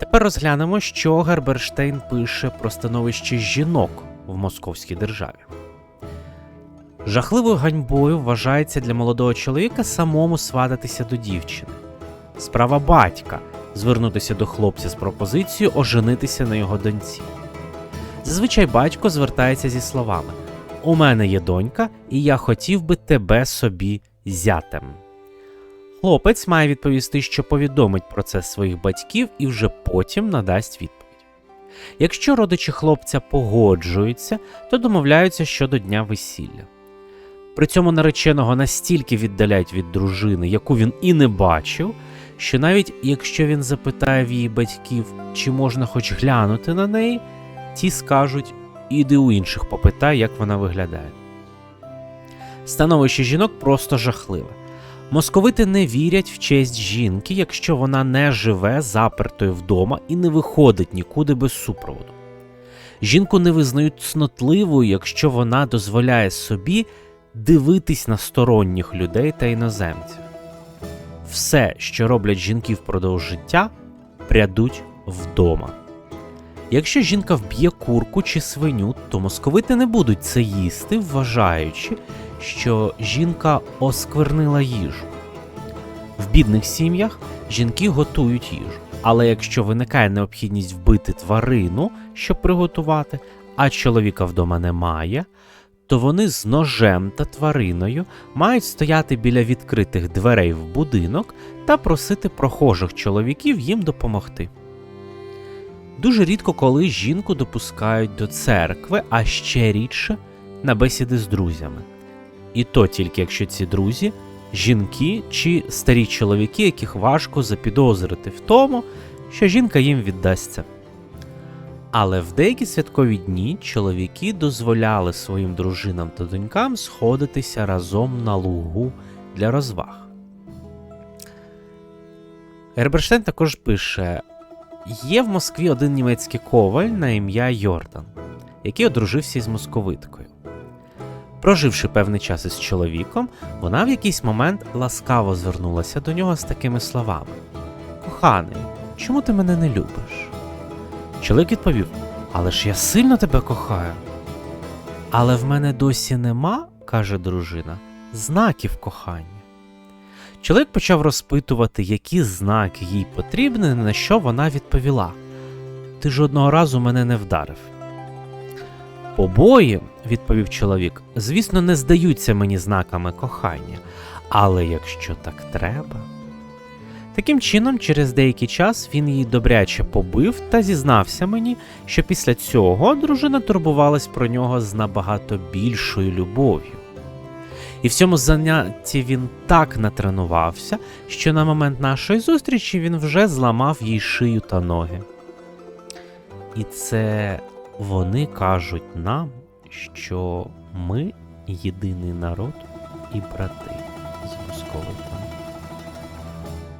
Тепер розглянемо, що Герберштейн пише про становище жінок в московській державі. Жахливою ганьбою вважається для молодого чоловіка самому свататися до дівчини. Справа батька звернутися до хлопця з пропозицією оженитися на його доньці. Зазвичай батько звертається зі словами: У мене є донька, і я хотів би тебе собі зятем. Хлопець має відповісти, що повідомить про це своїх батьків і вже потім надасть відповідь. Якщо родичі хлопця погоджуються, то домовляються щодо дня весілля. При цьому нареченого настільки віддаляють від дружини, яку він і не бачив, що навіть якщо він запитає в її батьків, чи можна хоч глянути на неї, ті скажуть іди у інших попитай, як вона виглядає. Становище жінок просто жахливе. Московити не вірять в честь жінки, якщо вона не живе запертою вдома і не виходить нікуди без супроводу. Жінку не визнають цнотливою, якщо вона дозволяє собі дивитись на сторонніх людей та іноземців. Все, що роблять жінки впродовж життя, прядуть вдома. Якщо жінка вб'є курку чи свиню, то московити не будуть це їсти, вважаючи, що жінка осквернила їжу. В бідних сім'ях жінки готують їжу, але якщо виникає необхідність вбити тварину, щоб приготувати, а чоловіка вдома немає, то вони з ножем та твариною мають стояти біля відкритих дверей в будинок та просити прохожих чоловіків їм допомогти. Дуже рідко коли жінку допускають до церкви, а ще рідше на бесіди з друзями. І то тільки якщо ці друзі жінки чи старі чоловіки, яких важко запідозрити в тому, що жінка їм віддасться. Але в деякі святкові дні чоловіки дозволяли своїм дружинам та донькам сходитися разом на лугу для розваг. Герберштейн також пише: є в Москві один німецький коваль на ім'я Йордан, який одружився із московиткою. Проживши певний час із чоловіком, вона в якийсь момент ласкаво звернулася до нього з такими словами: Коханий, чому ти мене не любиш? Чоловік відповів: Але ж я сильно тебе кохаю. Але в мене досі нема, каже дружина, знаків кохання. Чоловік почав розпитувати, які знаки їй потрібні, на що вона відповіла: Ти жодного разу мене не вдарив. Побої, відповів чоловік, звісно, не здаються мені знаками кохання, але якщо так треба. Таким чином, через деякий час він її добряче побив та зізнався мені, що після цього дружина турбувалась про нього з набагато більшою любов'ю. І в цьому занятті він так натренувався, що на момент нашої зустрічі він вже зламав їй шию та ноги. І це вони кажуть нам, що ми єдиний народ і брати з московитами.